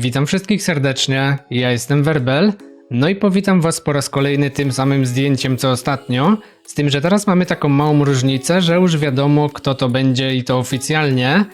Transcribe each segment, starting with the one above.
Witam wszystkich serdecznie, ja jestem Werbel. No i powitam was po raz kolejny tym samym zdjęciem co ostatnio. Z tym, że teraz mamy taką małą różnicę, że już wiadomo kto to będzie i to oficjalnie.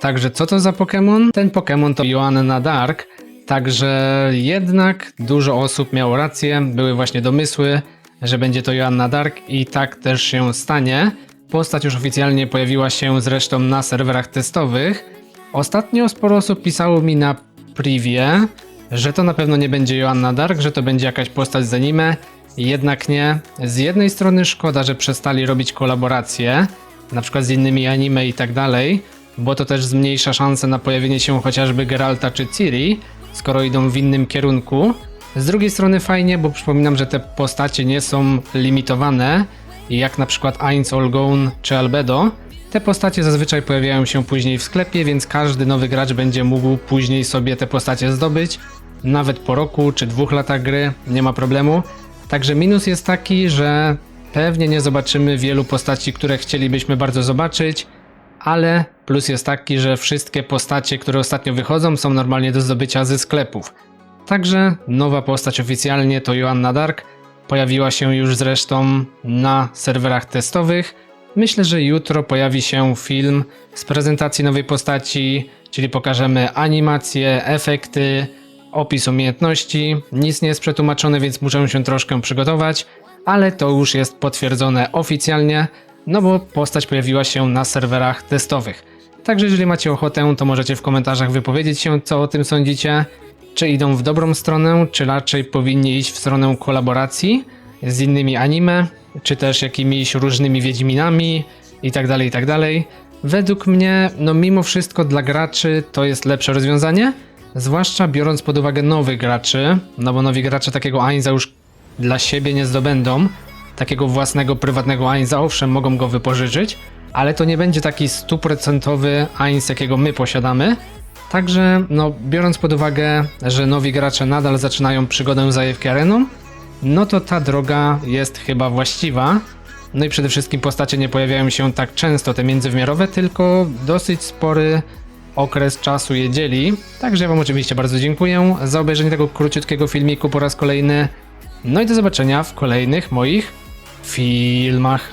Także co to za Pokémon? Ten Pokémon to Joanna Dark. Także jednak dużo osób miało rację, były właśnie domysły, że będzie to Joanna Dark i tak też się stanie. Postać już oficjalnie pojawiła się zresztą na serwerach testowych. Ostatnio sporo osób pisało mi na privie, że to na pewno nie będzie Joanna Dark, że to będzie jakaś postać z anime. Jednak nie. Z jednej strony szkoda, że przestali robić kolaboracje, na przykład z innymi anime i tak dalej, bo to też zmniejsza szanse na pojawienie się chociażby Geralta czy Ciri, skoro idą w innym kierunku. Z drugiej strony fajnie, bo przypominam, że te postacie nie są limitowane, jak na przykład Ainz Olgone czy Albedo. Te postacie zazwyczaj pojawiają się później w sklepie, więc każdy nowy gracz będzie mógł później sobie te postacie zdobyć, nawet po roku czy dwóch latach gry, nie ma problemu. Także minus jest taki, że pewnie nie zobaczymy wielu postaci, które chcielibyśmy bardzo zobaczyć, ale plus jest taki, że wszystkie postacie, które ostatnio wychodzą, są normalnie do zdobycia ze sklepów. Także nowa postać oficjalnie to Joanna Dark. Pojawiła się już zresztą na serwerach testowych. Myślę, że jutro pojawi się film z prezentacji nowej postaci, czyli pokażemy animacje, efekty, opis umiejętności. Nic nie jest przetłumaczone, więc muszę się troszkę przygotować, ale to już jest potwierdzone oficjalnie, no bo postać pojawiła się na serwerach testowych. Także jeżeli macie ochotę, to możecie w komentarzach wypowiedzieć się, co o tym sądzicie. Czy idą w dobrą stronę, czy raczej powinni iść w stronę kolaboracji z innymi anime, czy też jakimiś różnymi wiedźminami i tak dalej, i tak dalej. Według mnie, no mimo wszystko dla graczy to jest lepsze rozwiązanie, zwłaszcza biorąc pod uwagę nowych graczy, no bo nowi gracze takiego Ainza już dla siebie nie zdobędą, takiego własnego, prywatnego Ainza, owszem, mogą go wypożyczyć, ale to nie będzie taki stuprocentowy Ainz, jakiego my posiadamy. Także, no, biorąc pod uwagę, że nowi gracze nadal zaczynają przygodę z AFK Areną, no to ta droga jest chyba właściwa. No i przede wszystkim postacie nie pojawiają się tak często, te międzywymiarowe, tylko dosyć spory okres czasu je dzieli. Także ja Wam oczywiście bardzo dziękuję za obejrzenie tego króciutkiego filmiku po raz kolejny. No i do zobaczenia w kolejnych moich filmach.